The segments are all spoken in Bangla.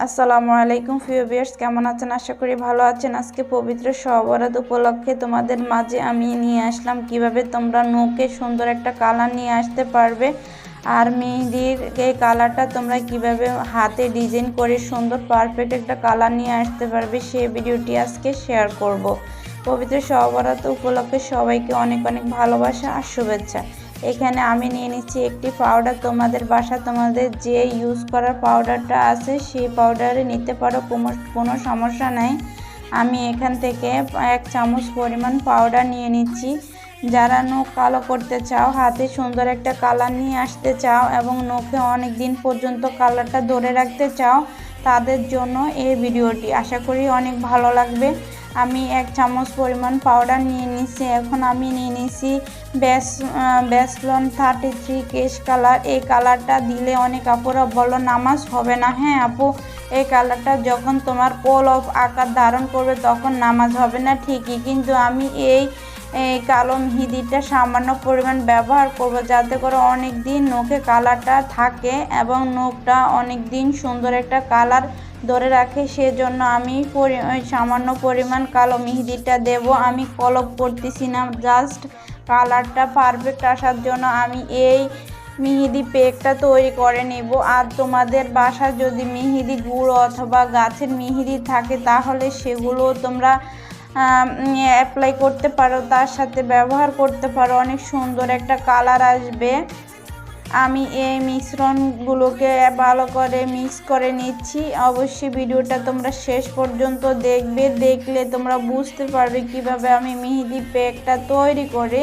আসসালামু আলাইকুম ভিউয়ার্স কেমন আছেন? আশা করি ভালো আছেন। আজকে পবিত্র সবরাত উপলক্ষে তোমাদের মাঝে আমি নিয়ে আসলাম কীভাবে তোমরা নোকে সুন্দর একটা কালার নিয়ে আসতে পারবে আর মেহেদির এই কালারটা তোমরা কীভাবে হাতে ডিজাইন করে সুন্দর পারফেক্ট একটা কালার নিয়ে আসতে পারবে সেই ভিডিওটি আজকে শেয়ার করব। পবিত্র সবরাত উপলক্ষে সবাইকে অনেক অনেক ভালোবাসা আর শুভেচ্ছা। এখানে আমি নিয়ে নিচ্ছি একটি পাউডার তোমাদের বাসা তোমাদের যে ইউজ করার পাউডারটা আছে, সেই পাউডারে নিতে পারো, কোনো কোনো সমস্যা নাই। আমি এখান থেকে এক চামচ পরিমাণ পাউডার নিয়ে নিচ্ছি। যারা নখ কালো করতে চাও, হাতে সুন্দর একটা কালার নিয়ে আসতে চাও এবং নখে অনেক দিন পর্যন্ত কালারটা ধরে রাখতে চাও, তাদের জন্য এই ভিডিওটি। আশা করি অনেক ভালো লাগবে। আমি এক চামচ পরিমাণ পাউডার নিয়ে নিছি। এখন আমি নিয়ে নিচ্ছি ব্যাস ব্যাসলন থার্টি থ্রি কেশ কালার এই কালারটা দিলে অনেক আপুরা বলো, নামাজ হবে না। হ্যাঁ আপু, এই কালারটা যখন তোমার কোল অফ আকার ধারণ করবে তখন নামাজ হবে না ঠিকই। কিন্তু আমি এই কালো মিহিদিটা সামান্য পরিমাণ ব্যবহার করব যাতে করে অনেক দিন নখে কালারটা থাকে এবং নখটা অনেক দিন সুন্দর একটা কালার ধরে রাখে। সেজন্য আমি সামান্য পরিমাণ কালো মেহেদিটা দেব। আমি কলপ করতেছি না, জাস্ট কালারটা পারফেক্ট আসার জন্য আমি এই মিহিদি পেকটা তৈরি করে নেব। আর তোমাদের বাসায় যদি মিহিদি গুঁড়ো অথবা গাছের মিহিদি থাকে তাহলে সেগুলো তোমরা অ্যাপ্লাই করতে পারো, তার সাথে ব্যবহার করতে পারো, অনেক সুন্দর একটা কালার আসবে। আমি এই মিশ্রণগুলোকে ভালো করে মিক্স করে নিচ্ছি। অবশ্যই ভিডিওটা তোমরা শেষ পর্যন্ত দেখবে। দেখলে তোমরা বুঝতে পারবে কীভাবে আমি মেহেদি প্যাকটা তৈরি করি।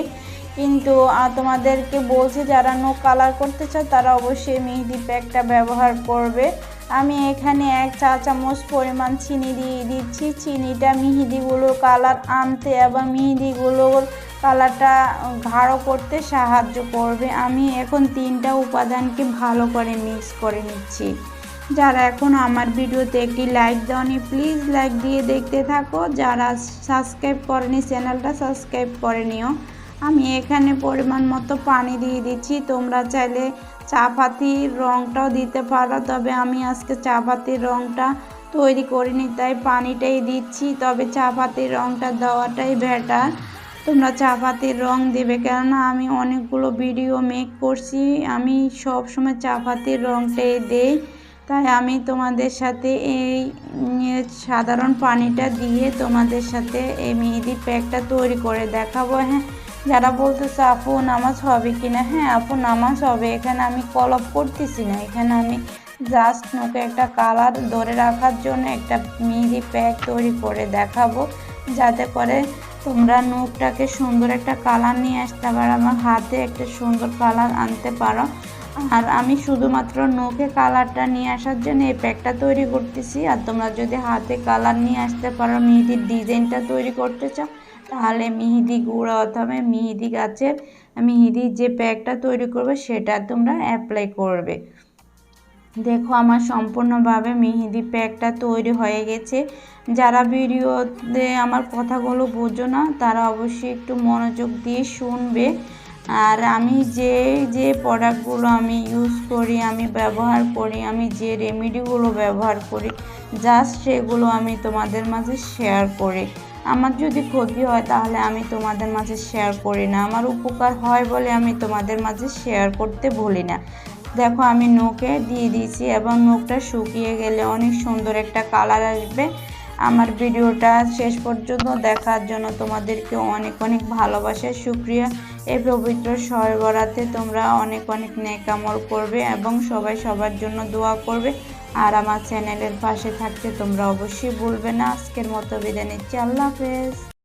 কিন্তু তোমাদেরকে বলছি, যারা নো কালার করতে চাও, তারা অবশ্যই মেহেদি প্যাকটা ব্যবহার করবে। আমি এখানে এক চা চামচ পরিমাণ চিনি দিয়ে দিচ্ছি। চিনিটা মিহিদিগুলোর কালার আনতে এবং মিহিদিগুলোর কালারটা গাঢ় করতে সাহায্য করবে। আমি এখন তিনটা উপাদানকে ভালো করে মিক্স করে নিচ্ছি। যারা এখন আমার ভিডিওতে একটি লাইক দেওয়ানি প্লিজ লাইক দিয়ে দেখতে থাকো। যারা সাবস্ক্রাইব করেনি চ্যানেলটা সাবস্ক্রাইব করে নিও। আমি এখানে পরিমাণ মতো পানি দিয়ে দিচ্ছি। তোমরা চাইলে চা পাতির রঙটাও দিতে পারো, তবে আমি আজকে চা পাতির রঙটা তৈরি করিনি, তাই পানিটাই দিচ্ছি। তবে চা পাতির রঙটা দেওয়াটাই বেটার তোমরা চা পাতির রং দেবে, কেননা আমি অনেকগুলো ভিডিও মেক করছি। আমি সব সময় চা পাতির রঙটাই দেই, তাই আমি তোমাদের সাথে এই সাধারণ পানিটা দিয়ে তোমাদের সাথে এই মেহেদি প্যাকটা তৈরি করে দেখাবো হ্যাঁ। যারা বলতেছে, আপু, নামাজ হবে কি না হ্যাঁ আপু, নামাজ হবে। এখানে আমি কলপ করতেছি না। এখানে আমি জাস্ট নোকে একটা কালার ধরে রাখার জন্য একটা মিহি প্যাক তৈরি করে দেখাবো, যাতে করে তোমরা নোকটাকে সুন্দর একটা কালার নিয়ে আসতে পারো, আমার হাতে একটা সুন্দর কালার আনতে পারো। আর আমি শুধুমাত্র নোকে কালারটা নিয়ে আসার জন্য এই প্যাকটা তৈরি করতেছি। আর তোমরা যদি হাতে কালার নিয়ে আসতে পারো মেহেদির ডিজাইনটা তৈরি করতে চাও তাহলে মেহেদি গুঁড়ো, অথবা মেহেদি গাছের মেহেদির যে প্যাকটা তৈরি করবে সেটা তোমরা অ্যাপ্লাই করবে। দেখো আমার সম্পূর্ণভাবে মেহেদি প্যাকটা তৈরি হয়ে গেছে। যারা ভিডিওতে আমার কথাগুলো বোঝো না, তারা অবশ্যই একটু মনোযোগ দিয়ে শুনবে। আর আমি যে যে প্রোডাক্টগুলো আমি ইউজ করি, আমি ব্যবহার করি, আমি যে রেমেডিগুলো ব্যবহার করি জাস্ট সেগুলো আমি তোমাদের মাঝে শেয়ার করি। আমার যদি ক্ষতি হয় তাহলে আমি তোমাদের মাঝে শেয়ার করি না। আমার উপকার হয় বলে আমি তোমাদের মাঝে শেয়ার করতে বলি না। দেখো, আমি নোকে দিয়ে দিয়েছি এবং নোকটা শুকিয়ে গেলে অনেক সুন্দর একটা কালার আসবে। আমার ভিডিওটা শেষ পর্যন্ত দেখার জন্য তোমাদেরকে অনেক অনেক ভালোবাসে সুক্রিয়া এই পবিত্র সরবরাতে তোমরা অনেক অনেক নেকামল করবে এবং সবাই সবার জন্য দোয়া করবে। আর আমার চ্যানেলের পাশে থাকতে তোমরা অবশ্যই বলবে না। আজকের মতো বিদায় নিচ্ছি। আল্লাহ হাফেজ।